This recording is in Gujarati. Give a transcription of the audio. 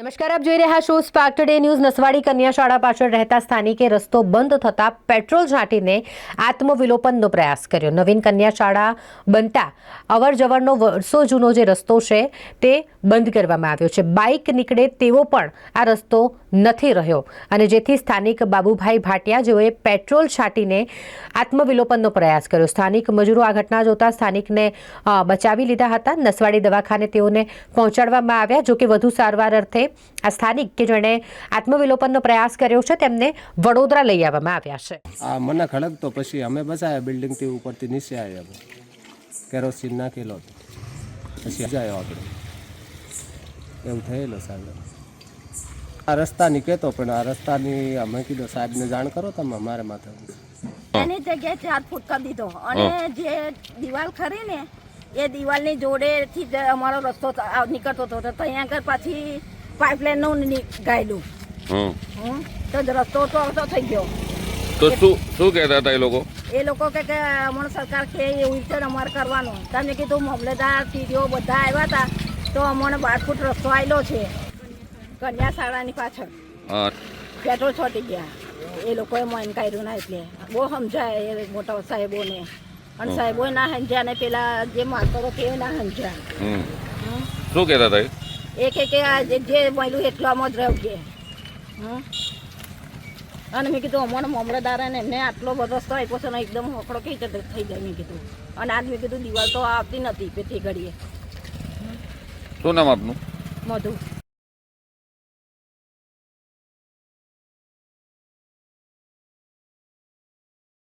નમસ્કાર, આપ જોઈ રહ્યા છો સ્પાર્ક ટુડે ન્યૂઝ નસવાડી કન્યા શાળા પાછળ રહેતા સ્થાનિકે રસ્તો બંધ થતા પેટ્રોલ છાંટીને આત્મવિલોપનનો પ્રયાસ કર્યો. નવીન કન્યા શાળા બનતા અવર જવરનો વર્ષો જૂનો જે રસ્તો છે તે બંધ કરવામાં આવ્યો છે. બાઇક નીકળે તેવો પણ આ રસ્તો નથી રહ્યો અને જેથી સ્થાનિક બાબુભાઈ ભાટિયા જેઓએ પેટ્રોલ છાંટીને આત્મવિલોપનનો પ્રયાસ કર્યો. સ્થાનિક મજૂરો આ ઘટના જોતા સ્થાનિકને બચાવી લીધા હતા. નસવાડી દવાખાને તેઓને પહોંચાડવામાં આવ્યા જોકે વધુ સારવાર અર્થે આ સ્થાનિક કે જેણે આત્મવિલોપનનો પ્રયાસ કર્યો છે તેમને વડોદરા લઈ આવવામાં આવ્યા છે. આ મને ખડકતો પછી અમે બચાવ્યા બિલ્ડિંગથી ઉપરથી નીચે આવ્યા કેરોસીન નાખેલો હતો. પછી જાય આપણે. એવું થયેલો સાહેબ. આ રસ્તા નીકળતો પણ આ રસ્તાની અમે કીધું સાહેબને જાણ કરો તમે મારે માથે. એની જગ્યાએ ચાર ફૂટ કરી દીધો. અને જે દિવાલ ખરી ને એ દિવાલની જોડેથી અમારો રસ્તો નીકળતો હતો. તો ત્યાં આગળ પાછી પાઇપલાઇનનું ની- ગાયલું હમ. તો રસ્તો તો અડધો થઈ ગયો. તો શું શું કહેતા હતા એ લોકો? એ લોકો કે કે અમને સરકાર કે એવું છે અમારે કરવાનું. તમે કીધું મામલેદાર ટીડીઓ બધા આવ્યા હતા તો અમને બાર ફૂટ રસ્તો આવેલો છે. કન્યા શાળાની પાછળ પેટ્રોલ છોટી ગયા. એ લોકોએ મન કાઢ્યું ના એટલે. બહુ સમજાય એ મોટા સાહેબોને. અને સાહેબોએ ના સમજ્યા ને પેલા જે માસ્તરો કે ના સમજ્યા. શું કહેતા હતા એ? એ કે કે આ જે મળ્યું મળ્યું એટલામાં જ રહ્યું કે. અને મેં કીધું અમારો મામલતદાર અને એમને આટલો બધો રસ્તો આપ્યો છે ને એકદમ હોકડો કઈ રીતે થઈ જાય મેં કીધું અને આજ મેં કીધું દિવાલ તો આવતી નથી પેથી ઘડીએ શું નામ આપનું મધુ